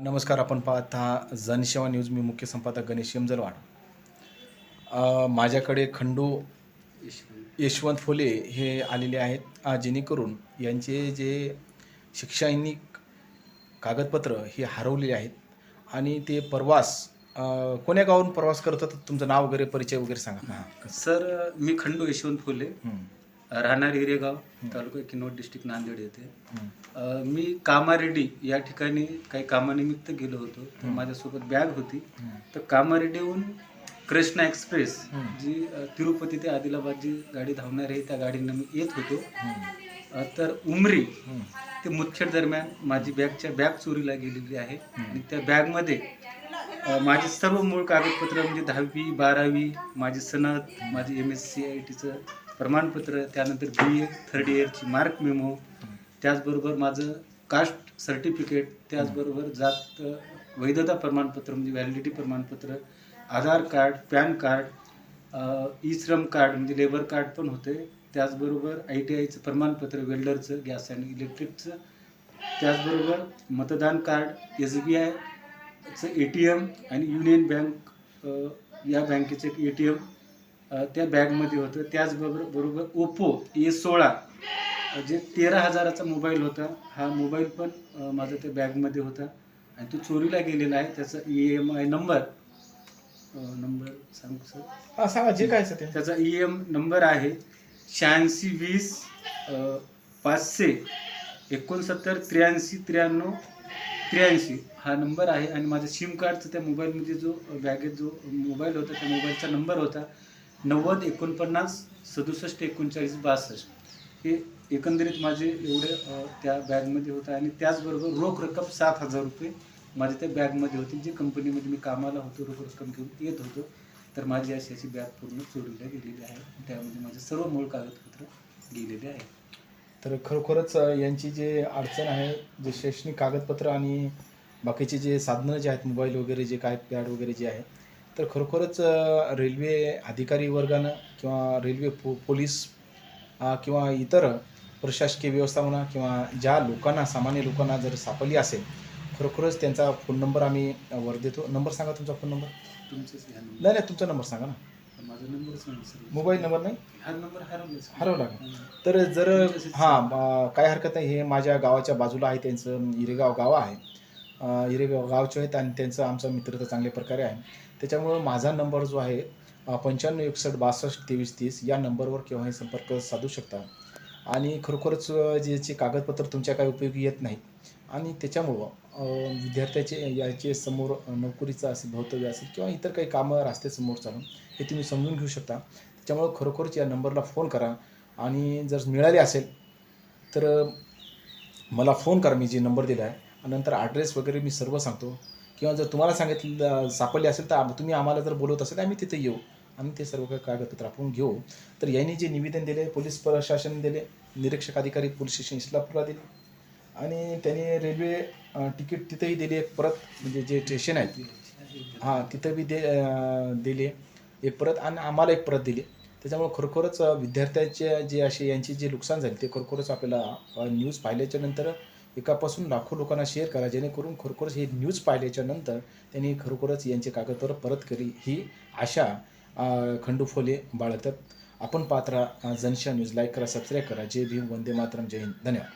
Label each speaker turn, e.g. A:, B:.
A: नमस्कार आपण पाहता जनसेवा न्यूज. मी मुख्य संपादक गणेश यमजरवाड. अ, माझ्याकडे खंडू यशवंत फुले हे आलेले आहेत जेणेकरून यांचे जे शैक्षणिक कागदपत्र हे हरवलेले आहेत आणि ते प्रवास कोण्या गावाहून प्रवास करत होतात तुमचं नाव वगैरे परिचय वगैरे सांगा. हां.
B: सर मी खंडू यशवंत फुले. राहणार हिरेगाव तालुका किनवट डिस्ट्रिक्ट नांदेड येथे. मी कामारेड्डी या ठिकाणी काही कामानिमित्त गेलो होतो. तर माझ्यासोबत बॅग होती. तर कामारेड्डीहून कृष्णा एक्सप्रेस. जी तिरुपती ते आदिलाबाद जी गाडी धावणार आहे त्या गाडीनं मी येत होतो. तर उमरी. ते मुदखेड दरम्यान माझी बॅगच्या बॅग चोरीला गेलेली आहे. आणि त्या बॅगमध्ये माझी सर्व मूळ कागदपत्र म्हणजे दहावी बारावी माझी सनद माझी एम एस सी आय टीचं प्रमाणपत्र त्यानंतर बी ए थर्ड इयरची मार्क मेमो त्याचबरोबर माझं कास्ट सर्टिफिकेट त्याचबरोबर जात वैधता प्रमाणपत्र म्हणजे व्हॅलिडिटी प्रमाणपत्र Aadhaar card PAN card E Shram card म्हणजे लेबर कार्ड पण होते त्याचबरोबर आय टी आयचं प्रमाणपत्र वेल्डरचं गॅस आणि इलेक्ट्रिकचं त्याचबरोबर मतदान कार्ड एस बी आय आयचं ए टी एम आणि युनियन बँक या बँकेचं एक ए टी एम त्या बॅगमध्ये होतं. त्याचबरोबर बरोबर ओप्पो ए सोळा जे तेरा हजाराचा मोबाईल होता हा मोबाईल पण अ, माझा त्या बॅगमध्ये होता. आणि तो चोरीला गेलेला आहे. त्याचा E M I number number सांगू सर?
A: हां सांगा जे काय ते?
B: त्याचा ई एम नंबर आहे शहाऐंशी वीस अ, पाचशे एकोणसत्तर त्र्याऐंशी त्र्याण्णव त्र्याऐंशी. हा नंबर आहे आणि माझ्या सिम कार्डचा त्या मोबाईलमध्ये जो बॅगेत जो मोबाईल होता त्या मोबाईलचा नंबर होता नव्वद एकोणपन्नास सदुसष्ट एकोणचाळीस बासष्ट. हे एकंदरीत माझे एवढे त्या बॅगमध्ये होतं आणि त्याचबरोबर रोख रक्कम सात हजार रुपये माझ्या त्या बॅगमध्ये होती जी कंपनीमध्ये मी कामाला होतो रोख रक्कम घेऊन येत होतो. तर माझी अशी अशी बॅग पूर्ण चोरीला गेलेली आहे. त्यामध्ये माझे सर्व मूळ कागदपत्र गेलेले आहे.
A: तर खरोखरच यांची जे अडचण आहे जे शैक्षणिक कागदपत्र आणि बाकीचे जे साधनं जे आहेत मोबाईल वगैरे जे काय पॅड वगैरे जे आहे तर खरोखरच रेल्वे अधिकारी वर्गानं किंवा रेल्वे पो पोलीस किंवा इतर प्रशासकीय व्यवस्था म्हणा किंवा ज्या लोकांना सामान्य लोकांना जर सापडली असेल खरोखरच त्यांचा फोन नंबर आम्ही वर देतो. नंबर सांगा तुमचा फोन नंबर.
B: तुमचेच नंबर
A: नाही नाही तुमचा नंबर सांगा ना.
B: माझा नंबरच नाही सर
A: मोबाईल नंबर नाही
B: हा नंबर हरवला सर.
A: हरवला का?
B: हं.
A: तर जर हां काय हरकत नाही हे माझ्या गावाच्या बाजूला आहे त्यांचं इरेगाव गाव आहे अं, इरेगाव गावचे आहेत आणि त्यांचं आमचा मित्र तर चांगल्या प्रकारे आहे त्याच्यामुळं माझा नंबर जो आहे पंच्याण्णव एकसष्ट बासष्ट तेवीस तीस या नंबरवर केव्हाही संपर्क साधू शकता आणि खरोखरच अं, जे जे कागदपत्र तुमच्या काही उपयोगी येत नाही आणि त्याच्यामुळं विद्यार्थ्याचे याचे समोर नोकरीचं असेल भवितव्य असेल किंवा इतर काही कामं रस्त्यासमोर चालून हे तुम्ही समजून घेऊ शकता. त्याच्यामुळं खरोखरच या नंबरला फोन करा आणि जर मिळाले असेल तर मला फोन करा. मी जे नंबर दिला आहे आणि नंतर ॲड्रेस वगैरे मी सर्व सांगतो. किंवा जर तुम्हाला सांगितलं सापडले असेल तर तुम्ही आम्हाला जर बोलवत असेल तर आम्ही तिथे येऊ आणि ते सर्व काही कागदपत्र आपण घेऊ. तर यांनी जे निवेदन दिले पोलीस प्रशासन दिले निरीक्षक अधिकारी पोलीस स्टेशन इस्लापूरला दिले. आणि त्यांनी रेल्वे तिकीट तिथेही दिली एक परत म्हणजे जे स्टेशन आहे हां तिथं बी दे दिली दिले. एक परत आणि आम्हाला एक परत दिली. त्याच्यामुळे खरोखरच विद्यार्थ्यांचे जे असे यांची जे नुकसान झाले ते खरोखरच आपल्याला न्यूज पाहिल्याच्या नंतर एकापासून लाखो लोकांना शेअर करा जेणेकरून खरोखरच हे न्यूज पाहिल्याच्या नंतर त्यांनी खरोखरच यांचे कागदपत्र परत करी ही आशा खंडू फोले बाळगतात आपण पात्रा जनशा न्यूज. लाईक करा सबस्क्राईब करा. जय भीम वंदे मातरम जय हिंद. धन्यवाद.